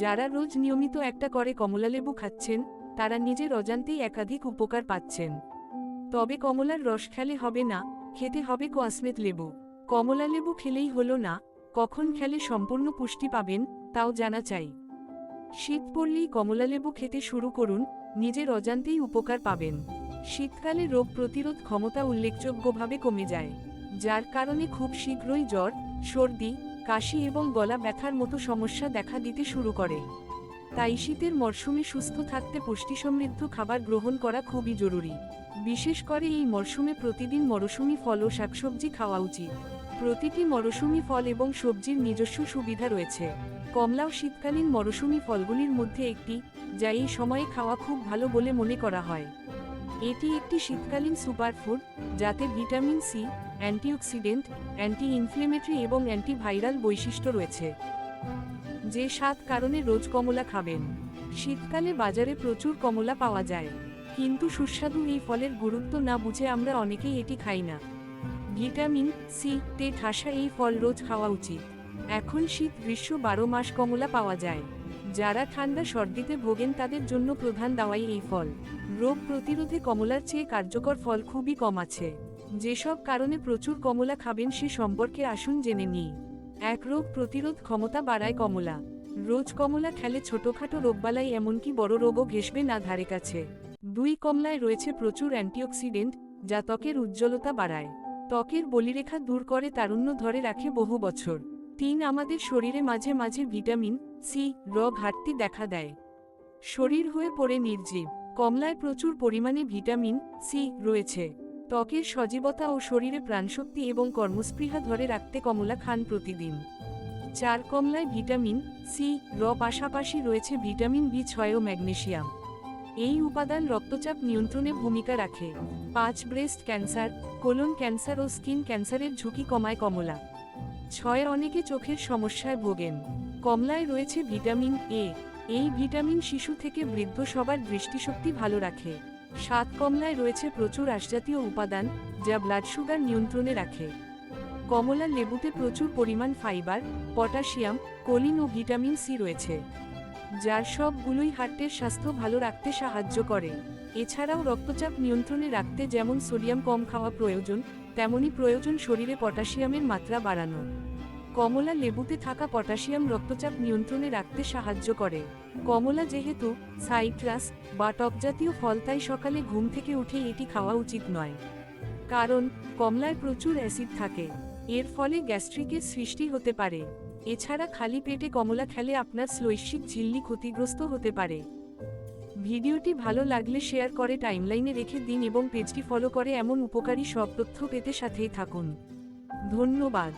যারা রোজ নিয়মিত একটা করে কমলালেবু খাচ্ছেন, তারা নিজের অজান্তেই একাধিক উপকার পাচ্ছেন। তবে কমলার রস খেলে হবে না, খেতে হবে কোয়াসমেত লেবু। কমলা লেবু খেলেই হলো না, কখন খেলে সম্পূর্ণ পুষ্টি পাবেন, তাও জানা চাই। শীত পড়লেই কমলা লেবু খেতে শুরু করুন, নিজের অজান্তেই উপকার পাবেন। শীতকালে রোগ প্রতিরোধ ক্ষমতা উল্লেখযোগ্যভাবে কমে যায়, যার কারণে খুব শীঘ্রই জ্বর, সর্দি কাশি এবং গলা ব্যথার মতো সমস্যা দেখা দিতে শুরু করে। তাই শীতের মরশুমে সুস্থ থাকতে পুষ্টিসমৃদ্ধ খাবার গ্রহণ করা খুবই জরুরি। বিশেষ করে এই মরশুমে প্রতিদিন মরশুমি ফল ও শাকসবজি খাওয়া উচিত। প্রতিটি মরশুমি ফল এবং সবজির নিজস্ব সুবিধা রয়েছে। কমলাও শীতকালীন মরশুমি ফলগুলির মধ্যে একটি, যা এই সময়ে খাওয়া খুব ভালো বলে মনে করা হয়। এটি একটি শীতকালীন সুপারফুড, যাতে vitamin C, antioxidant anti inflammatory এবং অ্যান্টিভাইরাল বৈশিষ্ট্য রয়েছে। যে সাত কারণে রোজ কমলা খাবেন। শীতকালে বাজারে প্রচুর কমলা পাওয়া যায়। কিন্তু সুস্বাদু এই ফলের গুরুত্ব না বুঝে আমরা অনেকেই এটি খাই না। ভিটামিন সি, তে ঠাসা এই ফল রোজ খাওয়া উচিত। এখন শীত, গ্রীষ্ম বারো মাস কমলা পাওয়া যায়। যারা ঠান্ডা সর্দিতে ভোগেন তাদের জন্য প্রধান দাওয়াই এই ফল। রোগ প্রতিরোধে কমলার চেয়ে কার্যকর ফল খুবই কম আছে। যেসব কারণে প্রচুর কমলা খাবেন সে সম্পর্কে আসুন জেনে নিই। এক, রোগ প্রতিরোধ ক্ষমতা বাড়ায় কমলা। রোজ কমলা খেলে ছোটখাটো রোগবালাই এমনকি বড় রোগও ঘেসবে না ধারে কাছে। দুই, কমলায় রয়েছে প্রচুর অ্যান্টিঅক্সিডেন্ট, যা ত্বকের উজ্জ্বলতা বাড়ায়। ত্বকের বলিরেখা দূর করে তারুণ্য ধরে রাখে বহু বছর। তিন, আমাদের শরীরে মাঝে মাঝে ভিটামিন সি র ঘাটতি দেখা দেয়। শরীর হয়ে পড়ে নির্জীব। কমলায় প্রচুর পরিমাণে ভিটামিন সি রয়েছে। ত্বকের সজীবতা ও শরীরে প্রাণশক্তি এবং কর্মস্পৃহা ধরে রাখতে কমলা খান প্রতিদিন। চার কমলায় ভিটামিন সি র পাশাপাশি রয়েছে ভিটামিন বি ছয় ও ম্যাগনেশিয়াম এই উপাদান রক্তচাপ নিয়ন্ত্রণে ভূমিকা রাখে। পাঁচ ব্রেস্ট ক্যান্সার, কোলন ক্যান্সার ও স্কিন ক্যান্সারের ঝুঁকি কমায় কমলা। ছয় অনেকে চোখের সমস্যায় ভোগেন। কমলায় রয়েছে ভিটামিন এ। এই ভিটামিন শিশু থেকে বৃদ্ধ সবার দৃষ্টিশক্তি ভালো রাখে। সাত কমলায় রয়েছে প্রচুর আশজাতীয় উপাদান, যা ব্লাড সুগার নিয়ন্ত্রণে রাখে। কমলা লেবুতে প্রচুর পরিমাণ ফাইবার পটাশিয়াম কোলিন ও ভিটামিন সি রয়েছে। যার সবগুলোই হার্টের স্বাস্থ্য ভালো রাখতে সাহায্য করে। এছাড়াও রক্তচাপ নিয়ন্ত্রণে রাখতে যেমন সোডিয়াম কম খাওয়া প্রয়োজন, তেমনি প্রয়োজন শরীরে পটাশিয়ামের মাত্রা বাড়ানো। কমলা লেবুতে থাকা পটাশিয়াম রক্তচাপ নিয়ন্ত্রণে রাখতে সাহায্য করে। কমলা যেহেতু সাইট্রাস বা টকজাতীয় ফল, তাই সকালে ঘুম থেকে উঠে এটি খাওয়া উচিত নয়। কারণ কমলায় প্রচুর অ্যাসিড থাকে। এর ফলে গ্যাস্ট্রিকের সৃষ্টি হতে পারে। এছাড়া খালি পেটে কমলা খেলে আপনার শৈশিক ঝিল্লি ক্ষতিগ্রস্ত হতে পারে। ভিডিওটি ভালো লাগলে শেয়ার করে টাইমলাইনে রেখে দিন এবং পেজটি ফলো করে এমন উপকারী সব তথ্য পেতে সাথেই থাকুন। ধন্যবাদ।